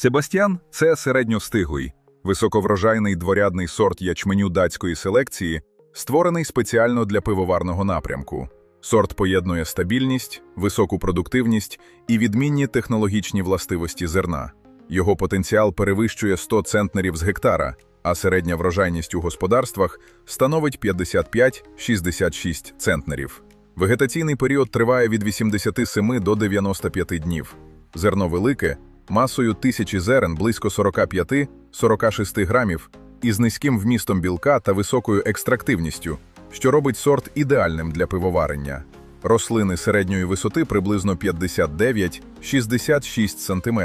Себастьян це середньостиглий, високоврожайний дворядний сорт ячменю датської селекції, створений спеціально для пивоварного напрямку. Сорт поєднує стабільність, високу продуктивність і відмінні технологічні властивості зерна. Його потенціал перевищує 100 центнерів з гектара, а середня врожайність у господарствах становить 55-66 центнерів. Вегетаційний період триває від 87 до 95 днів. Зерно велике, масою тисячі зерен близько 45-46 грамів, із низьким вмістом білка та високою екстрактивністю, що робить сорт ідеальним для пивоварення. Рослини середньої висоти приблизно 59-66 см,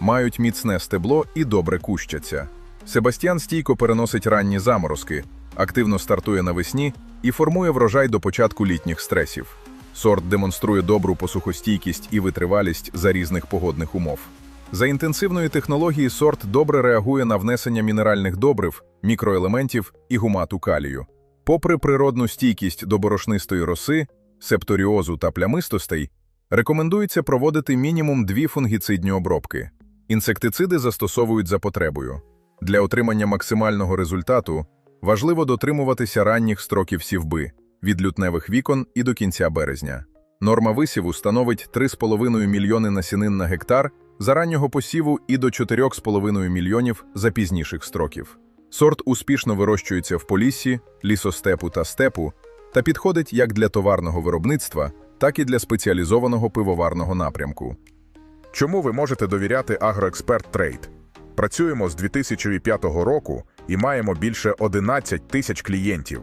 мають міцне стебло і добре кущаться. Себастьян стійко переносить ранні заморозки, активно стартує навесні і формує врожай до початку літніх стресів. Сорт демонструє добру посухостійкість і витривалість за різних погодних умов. За інтенсивної технології сорт добре реагує на внесення мінеральних добрив, мікроелементів і гумату калію. Попри природну стійкість до борошнистої роси, септоріозу та плямистостей, рекомендується проводити мінімум дві фунгіцидні обробки. Інсектициди застосовують за потребою. Для отримання максимального результату важливо дотримуватися ранніх строків сівби від лютневих вікон і до кінця березня. Норма висіву становить 3,5 мільйони насінин на гектар за раннього посіву і до 4,5 мільйонів за пізніших строків. Сорт успішно вирощується в поліссі, лісостепу та степу та підходить як для товарного виробництва, так і для спеціалізованого пивоварного напрямку. Чому ви можете довіряти Агроексперт Трейд? Працюємо з 2005 року і маємо більше 11 тисяч клієнтів.